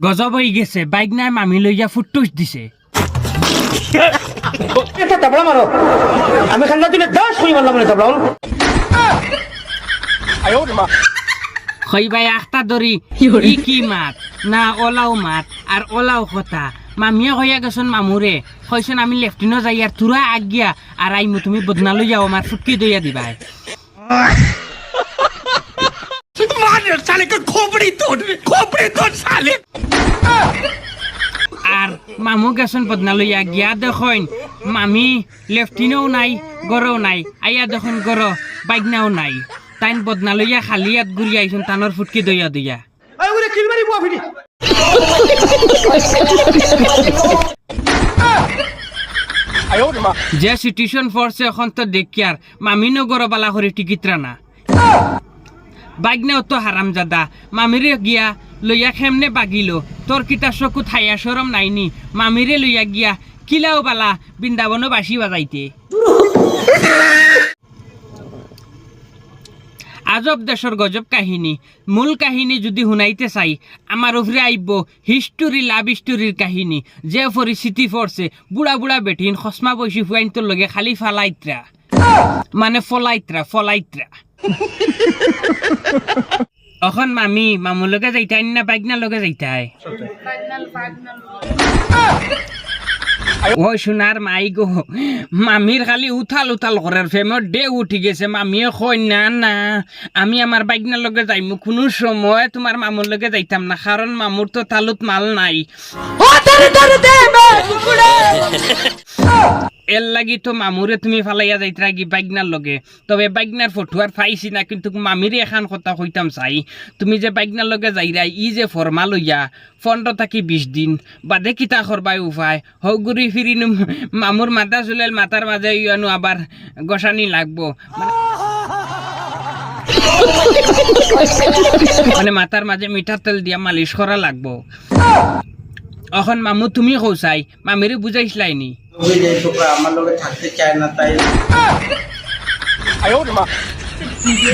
গজব হয়ে গেছে বাইক নাই মামি লইয়া ফুটুস দিছে। তাবড়া মারো আমি খান্না দিলে দশ মিনিট মারলাম না তাবড়া খই ভাই আখতা ধরি ই কি মাত? না ওলাও মাত আর ওলাও কথা। মামিয়া হইয়া গেছন মামুরে হইছন আমি লেফটিনো যাই আর তুরা আগিয়া আর আইমু তুমি বদনা লই যাও আমার ফুটকি দইয়া দিবাই আর মামু গেছন বদনা লইয়া গিয়া দেখুন মামি লেফটিনেও নাই গরও নাই আইয়া দেখুন গর বাইকনাও নাই। তাইন বদনা লইয়া খালি ইয়াত ঘুরি আইছুন টানোর ফুটকি দইয়া দইয়া যে সিটুয়েশন ফোর্সে এখন তো দেখিয়ার মামিনো গরো বালা করে টিকিট রানা বাইকনেও তো হারাম জাদা মামিরে গিয়া লইয়া খেমনে বাগিল। তোর কিতা চকু থাইয়া সরম নাইনি। মামিরে লইয়া গিয়া কিলাও বালা বৃন্দাবনও বাসি বাজাইতে। আজব দেশর গজব কাহিনী। মূল কাহিনী যদি শুনাইতে চাই আমার উপরে আইব হিস্টোরি লাভ স্টোরির কাহিনী, যে পরিস্থিতি পড়ছে বুড়া বুড়া বেটিন খসমা বৈশি ফুয়াইন তোর লগে খালি ফালাইত্রা মানে ফলাইত্রা ফলাইত্রা অখন মামি মামুর লগে যাইতাই না বাইকনার লগে যাইতাই ও সোনার মাই গো মামির খালি উথাল উথাল করার ফেমর ডে উঠি গেছে মামিয়ে কই না না আমি আমার বাইকনার লগে যাইমু কোনো সময় তোমার মামুর লগে যাইতাম না কারণ মামুর তো তালুত মাল নাই এর লাগি তো মামুরে তুমি ফালাইয়া যাইতরা কি বাইকনার লগে। তবে বাইকনার ফটো আর পাইছি না, কিন্তু মামিরে এখান কথা কইতাম চাই। তুমি যে বাইকনার লগে যাইরা ই যে ফরমা লইয়া পনেরো থাকি বিশ দিন, বাদে কিতা করবাই উপায়। হৌ ঘুরি ফিরি মামুর মাথা চুলেল মাথার মাঝে ইয়ানো আবার গসানি লাগবো। মানে মাথার মাঝে মিঠার তেল দিয়া মালিশ করা লাগবো। এখন মামু, তুমি কৌসাই মামিরে বুঝাইছিলাইনি ওই যে ছোকরা আমার লগে থাকতে চায় না তাই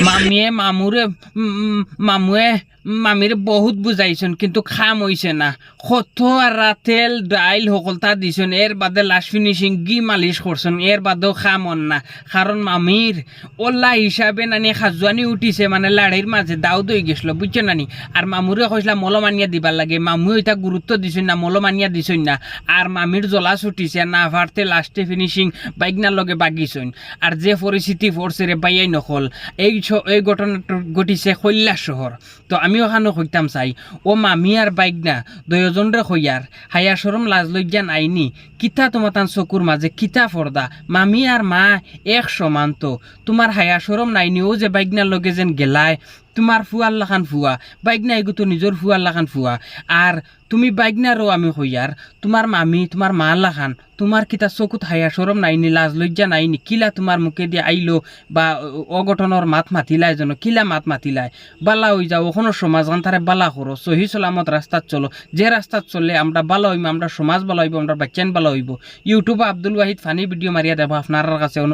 মামিয়ে মামুরে উম, মামুয়ে। মামিরে বহুত বুঝাইছেন কিন্তু খাম হইছে না। কত আর তেল ডাইল সকলতা দিছেন এর বাদে লাস্ট ফিনিশিং গি মালিশ করছেন এর বাদেও খাম হন না। কারণ মামির ওল্লা হিসাবে নানি খাজুয়ানি উঠিছে মানে লাড়ির মাঝে দাও দই গেছিল বুঝছ নানি? আর মামুরে কইসলা মলমানিয়া দিবার লাগে। মামু এটা গুরুত্ব দিছেন না, মলমানিয়া দিছেন না। আর মামির জ্বলা ছুটিছে, না ভারতে লাস্টে ফিনিশিং বাইকনার লগে বাগিছেন আর যে পরিস্থিতি পড়ছে রে বাইয়াই নকল, এই এই ঘটনাটা ঘটিছে কৈলাস শহর তো আমি ওখানে হইতাম চাই। ও মামি আর বাইক না দয়োজন রে হইয়ার হাইয়া সরম লাজ লজ্জান আইনি। কিতা তোমার তান চকুর মাঝে কিতা ফর্দা মামি আর মা এক সমান তো। তোমার হায়া সরম নাইনি ও যে বাইকনার লগে যেন গেলায়। তোমার ফুয়ার লাখান ফুয়া, বাইক না এগুতো নিজের ফুয়ার লাখান ফুয়া। আর তুমি বাইক নারও আমি কইয়ার তোমার মামি তোমার মা লাখান তোমার কিতা চকুত হায়া সরম নাইনি লাজ লজ্জা নাইনি কিলা তোমার মুখে দিয়ে আইলো বা অ- অঘটনের মাত মাতিলাই যেন কিলা মাত মাতিলাই। বালা হই যাও ওখানো সমাজ তারে বালা করো সহি সালামত রাস্তাত চলো, যে রাস্তাত চললে আমরা বালা হইব আমরা সমাজ বালা হইব, আমরা বাচ্চান বালা হইব। ইউটিউবে আব্দুল ওয়াহিদ ফানি ভিডিও মারিয়া দেবো আপনার কাছে